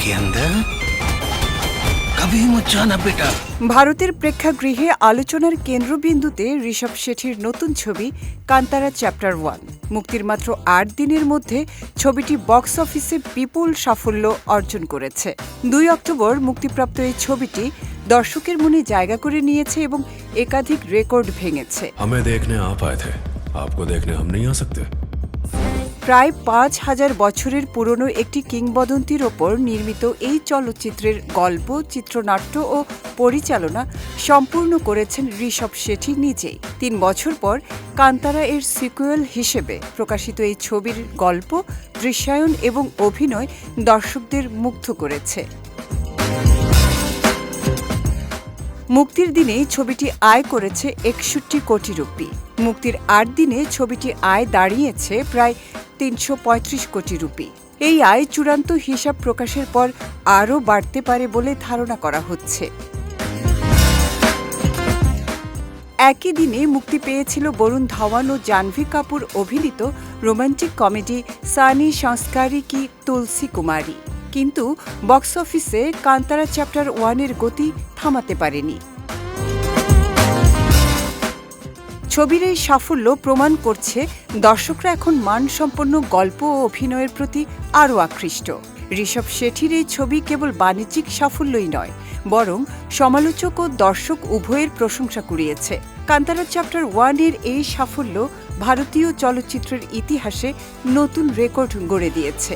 के अंदर कभी मत जाना बेटा ভারতের প্রেক্ষাগৃহে আলোচনার কেন্দ্রবিন্দুতে ঋষভ শেঠির নতুন ছবি কান্তারা চ্যাপ্টার ওয়ান মুক্তির মাত্র আট দিনের মধ্যে ছবিটি বক্স অফিসে বিপুল সাফল্য অর্জন করেছে দুই অক্টোবর মুক্তিপ্রাপ্ত এই ছবিটি দর্শকের মনে জায়গা করে নিয়েছে এবং একাধিক রেকর্ড ভেঙেছে हमें देखने आप आए थे आपको देखने हम नहीं आ सकते প্রায় পাঁচ হাজার বছরের পুরনো একটি কিংবদন্তির ওপর নির্মিত এই চলচ্চিত্রের গল্প, চিত্রনাট্য ও পরিচালনা সম্পূর্ণ করেছেন ঋষভ শেঠি নিজেই। তিন বছর পর কান্তারা এর সিকুয়েল হিসেবে প্রকাশিত এই ছবির গল্প, দৃশ্যায়ন এবং অভিনয় দর্শকদের মুগ্ধ করেছে। মুক্তির দিনে ছবিটি আয় করেছে একষট্টি কোটি রুপি। মুক্তির আট দিনে ছবিটি আয় দাঁড়িয়েছে প্রায় তিনশো পঁয়ত্রিশ কোটি রুপি। এই আয় চূড়ান্ত হিসাব প্রকাশের পর আরও বাড়তে পারে বলে ধারণা করা হচ্ছে। একই দিনে মুক্তি পেয়েছিল বরুণ ধাওয়ান ও জাহ্নবী কাপুর অভিনীত রোমান্টিক কমেডি সানি সংস্কারী কি তুলসী কুমারী। কিন্তু বক্স অফিসে কান্তারা চ্যাপ্টার ওয়ানের গতি থামাতে পারেনি। ছবির এই সাফল্য প্রমাণ করছে দর্শকরা এখন মানসম্পন্ন গল্প ও অভিনয়ের প্রতি আরও আকৃষ্ট। ঋষভ শেঠির এই ছবি কেবল বাণিজ্যিক সাফল্যই নয়, বরং সমালোচক ও দর্শক উভয়ের প্রশংসা কুড়িয়েছে। কান্তারা চ্যাপ্টার ওয়ানের এই সাফল্য ভারতীয় চলচ্চিত্রের ইতিহাসে নতুন রেকর্ড গড়ে দিয়েছে।